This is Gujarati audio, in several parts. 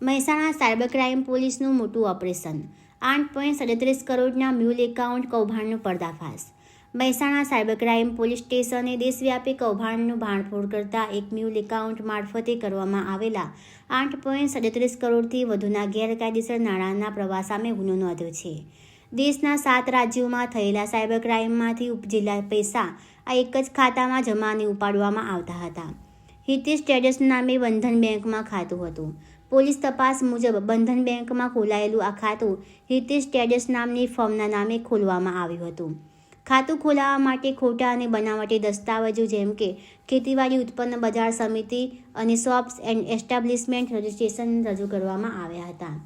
મહેસાણા સાયબર ક્રાઇમ પોલીસનું મોટું ઓપરેશન. આઠ પોઈન્ટ સડત્રીસ કરોડના મ્યુલ એકાઉન્ટ કૌભાંડનો પર્દાફાશ. મહેસાણા સાયબર ક્રાઇમ પોલીસ સ્ટેશને દેશવ્યાપી કૌભાંડનું ભાંડફોડ કરતા એક મ્યુલ એકાઉન્ટ મારફતે કરવામાં આવેલા આઠ પોઈન્ટ સડત્રીસ કરોડથી વધુના ગેરકાયદેસર નાણાંના પ્રવાહ સામે ગુનો નોંધ્યો છે. દેશના સાત રાજ્યોમાં થયેલા સાયબર ક્રાઇમમાંથી ઉપજેલા પૈસા આ એક જ ખાતામાં જમા અને ઉપાડવામાં આવતા હતા. હિતેશ ટ્રેડર્સ નામે બંધન બેંકમાં ખાતું હતું. પોલીસ તપાસ મુજબ બંધન બેંકમાં ખોલાયેલું આ ખાતું હિતેશ ટેડસ નામની ફર્મના નામે ખોલવામાં આવ્યું હતું. ખાતું ખોલાવવા માટે ખોટા અને બનાવટી દસ્તાવેજો જેમ કે ખેતીવાડી ઉત્પન્ન બજાર સમિતિ અને શોપ્સ એન્ડ એસ્ટાબ્લિશમેન્ટ રજિસ્ટ્રેશન રજૂ કરવામાં આવ્યા હતા.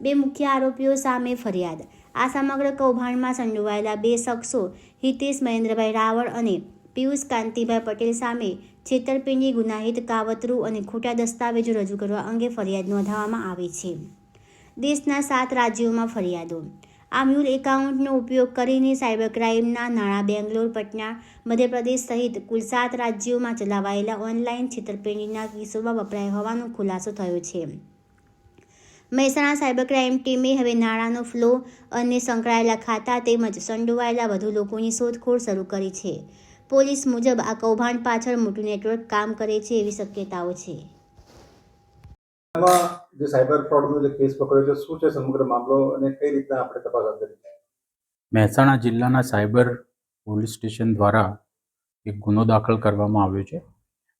બે મુખ્ય આરોપીઓ સામે ફરિયાદ. આ સમગ્ર કૌભાંડમાં સંડોવાયેલા બે શખ્સો હિતેશ મહેન્દ્રભાઈ રાવળ અને પિયુષ કાંતિભાઈ પટેલ સામે છેતરપિંડી, ગુનાહિત, કાવતરું અને ખોટા દસ્તાવેજો રજૂ કરવા અંગે ફરિયાદ નોંધાવવામાં આવી છે. દેશના સાત રાજ્યોમાં ફરિયાદો. આ મ્યુલ એકાઉન્ટનો ઉપયોગ કરીને સાયબર ક્રાઇમના નાણાં બેંગ્લોર, પટના, મધ્યપ્રદેશ સહિત કુલ સાત રાજ્યોમાં ચલાવાયેલા ઓનલાઈન છેતરપિંડીના કિસ્સોમાં વપરાય હોવાનો ખુલાસો થયો છે. મહેસાણા સાયબર ક્રાઇમ ટીમે હવે નાણાંનો ફ્લો અને સંકળાયેલા ખાતા તેમજ સંડોવાયેલા વધુ લોકોની શોધખોળ શરૂ કરી છે. પોલીસ મુજબ આ કૌભાંડ પાછળ મોટું નેટવર્ક કામ કરે છે એવી શક્યતાઓ છે. જે સાયબર ફ્રોડનો જે કેસ પકડ્યો છે શું છે સમગ્ર મામલો અને કઈ રીતના આપણે તપાસ હાથ ધરી મહેસાણા જિલ્લાના સાયબર પોલીસ સ્ટેશન દ્વારા એક ગુનો દાખલ કરવામાં આવ્યો છે.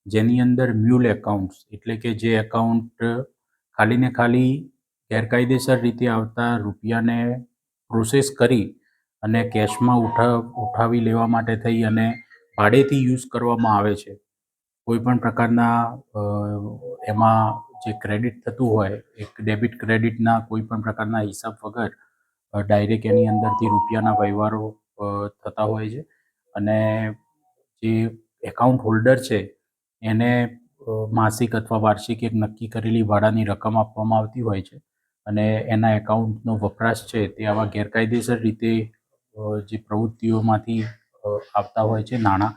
જેની અંદર મ્યુલ એકાઉન્ટ્સ એટલે કે જે એકાઉન્ટ ખાલી ને ખાલી ગેરકાયદેસર રીતે આવતા રૂપિયાને પ્રોસેસ કરી અને કેશમાં ઉઠા ઉઠાવી લેવા માટે થઈ અને ભાડેથી યુઝ કરવામાં આવે છે. કોઈ પણ પ્રકારના એમાં જે ક્રેડિટ થતું હોય, એક ડેબિટ ક્રેડિટના કોઈ પણ પ્રકારના હિસાબ વગર ડાયરેક્ટ એની અંદરથી રૂપિયાના વ્યવહારો થતા હોય છે. અને જે એકાઉન્ટ હોલ્ડર છે, એને માસિક અથવા વાર્ષિક એક નક્કી કરેલી ભાડાની રકમ આપવામાં આવતી હોય છે. અને એના એકાઉન્ટનો વપરાશ છે તે આવા ગેરકાયદેસર રીતે જે પ્રવૃત્તિઓમાંથી અ, આવતા હોય છે નાણાં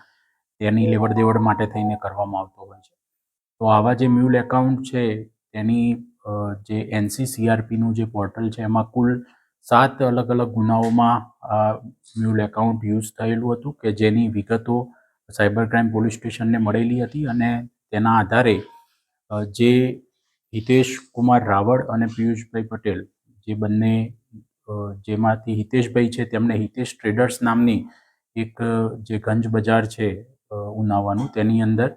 તેની લેવડ દેવડ માટે થઈને કરવામાં આવતો હોય છે. તો આવા જે મ્યુલ એકાઉન્ટ છે તેની જે એનસીસીઆરપીનું જે પોર્ટલ છે એમાં કુલ સાત અલગ અલગ ગુનાઓમાં મ્યુલ એકાઉન્ટ યુઝ થયેલું હતું કે જેની વિગતો સાયબર ક્રાઇમ પોલીસ સ્ટેશનને મળેલી હતી અને તેના આધારે જે હિતેશ કુમાર રાવળ અને પિયુષભાઈ પટેલ જે બંને જેમાંથી હિતેશભાઈ છે તેમણે હિતેશ ટ્રેડર્સ નામની એક જે ગંજ બજાર છે ઉનાવાનું, તેની અંદર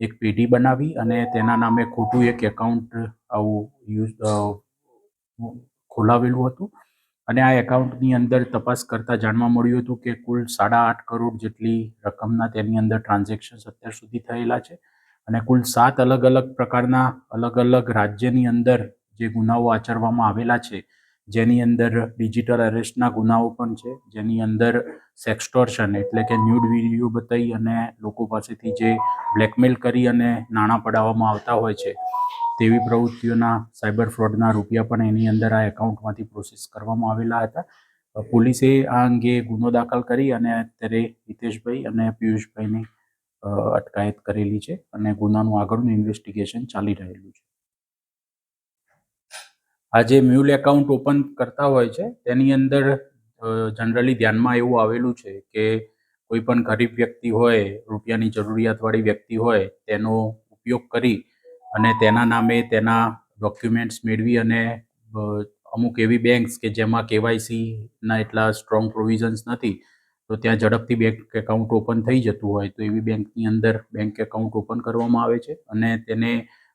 એક પેઢી બનાવી અને તેના નામે ખોટું એક એકાઉન્ટ આવું યુઝ ખોલાવેલું હતું. અને આ એકાઉન્ટની અંદર તપાસ કરતાં જાણવા મળ્યું હતું કે કુલ સાડા આઠ કરોડ જેટલી રકમના તેની અંદર ટ્રાન્ઝેક્શન્સ અત્યાર સુધી થયેલા છે. અને કુલ સાત અલગ અલગ પ્રકારના અલગ અલગ રાજ્યની અંદર જે ગુનાઓ આચરવામાં આવેલા છે જેની અંદર ડિજિટલ અરેસ્ટના ગુનાઓ પણ છે, જેની અંદર સેક્સટોર્શન એટલે કે ન્યૂડ વીડિયો બતાવી અને લોકો પાસેથી જે બ્લેકમેલ કરી અને નાણાં પડાવવામાં આવતા હોય છે, તેવી પ્રવૃત્તિઓના સાયબર ફ્રોડના રૂપિયા પણ એની અંદર આ એકાઉન્ટમાંથી પ્રોસેસ કરવામાં આવેલા હતા. પોલીસે આ અંગે ગુનો દાખલ કરી અને અત્યારે હિતેશભાઈ અને પિયુષભાઈની અટકાયત કરેલી છે અને ગુનાનું આગળનું ઇન્વેસ્ટિગેશન ચાલી રહેલું છે. આ જે મ્યુલ એકાઉન્ટ ઓપન કરતા હોય છે, તેની અંદર જનરલી ધ્યાનમાં એવું આવેલું છે કે કોઈ પણ ગરીબ વ્યક્તિ હોય, રૂપિયાની જરૂરિયાતવાળી વ્યક્તિ હોય, તેનો ઉપયોગ કરી અને તેના નામે તેના ડોક્યુમેન્ટ્સ મેળવી અને અમુક એવી બેંક્સ કે જેમાં કેવાયસીના એટલા સ્ટ્રોંગ પ્રોવિઝન્સ નથી, તો ત્યાં ઝડપથી બેંક એકાઉન્ટ ઓપન થઈ જતું હોય, તો એવી બેંકની અંદર બેંક એકાઉન્ટ ઓપન કરવામાં આવે છે અને તેને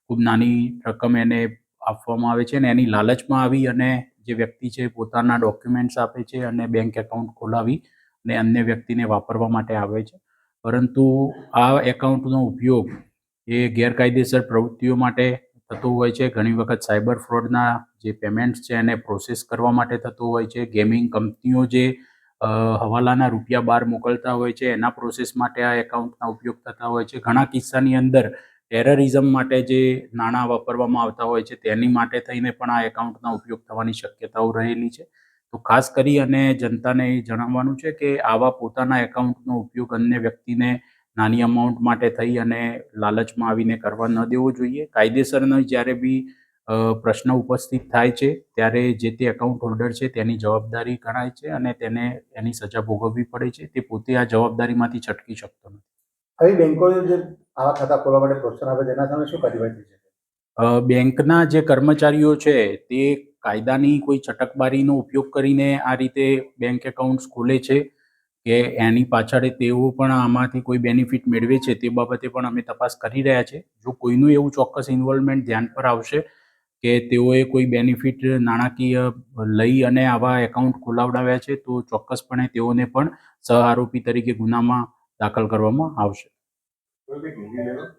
ખૂબ નાની રકમ એને આપવામાં આવે છે અને એની લાલચમાં આવી અને જે વ્યક્તિ છે પોતાના ડોક્યુમેન્ટ્સ આપે છે અને બેંક એકાઉન્ટ ખોલાવી અને અન્ય વ્યક્તિને વાપરવા માટે આવે છે. પરંતુ આ એકાઉન્ટનો ઉપયોગ એ ગેરકાયદેસર પ્રવૃત્તિઓ માટે થતો હોય છે. ઘણી વખત સાયબર ફ્રોડના જે પેમેન્ટ્સ છે એને પ્રોસેસ કરવા માટે થતો હોય છે. ગેમિંગ કંપનીઓ જે હવાલાના રૂપિયા બહાર મોકલતા હોય છે એના પ્રોસેસ માટે આ એકાઉન્ટના ઉપયોગ થતા હોય છે. ઘણા કિસ્સાની અંદર ટેરરિઝમ માટે જે નાણાં વાપરવામાં આવતા હોય છે, તેની માટે થઈને પણ આ એકાઉન્ટના ઉપયોગ થવાની શક્યતાઓ રહેલી છે. તો ખાસ કરી અને જનતાને એ જણાવવાનું છે કે આવા પોતાના એકાઉન્ટનો ઉપયોગ અન્ય વ્યક્તિને નાની અમાઉન્ટ માટે થઈ અને લાલચમાં આવીને કરવા ન દેવો જોઈએ. કાયદેસરનો જ્યારે બી પ્રશ્ન ઉપસ્થિત થાય છે, ત્યારે જે તે એકાઉન્ટ હોલ્ડર છે, તેની જવાબદારી ગણાય છે અને તેને એની સજા ભોગવવી પડે છે. તે પોતે આ જવાબદારીમાંથી છટકી શકતો નથી. આવી બેંકો જે આવા ખાતા ખોલવા માટે પ્રોત્સાહન આપે તેના સામે શું કાર્યવાહી થઈ શકે? બેંકના જે કર્મચારીઓ છે, તે કાયદાની કોઈ ચટકબારીનો ઉપયોગ કરીને આ રીતે બેંક એકાઉન્ટ્સ ખોલે છે કે એની પાછળ તેઓ પણ આમાંથી કોઈ બેનિફિટ મેળવે છે તે બાબતે પણ અમે તપાસ કરી રહ્યા છે. જો કોઈનું એવું ચોક્કસ ઇન્વોલ્વમેન્ટ ધ્યાન પર આવશે કે તેઓએ કોઈ બેનિફિટ નાણાકીય લઈ અને આવા એકાઉન્ટ ખોલાવડાવ્યા છે, તો ચોક્કસપણે તેઓને પણ સહ આરોપી તરીકે ગુનામાં દાખલ કરવામાં આવશે. કોઈ બી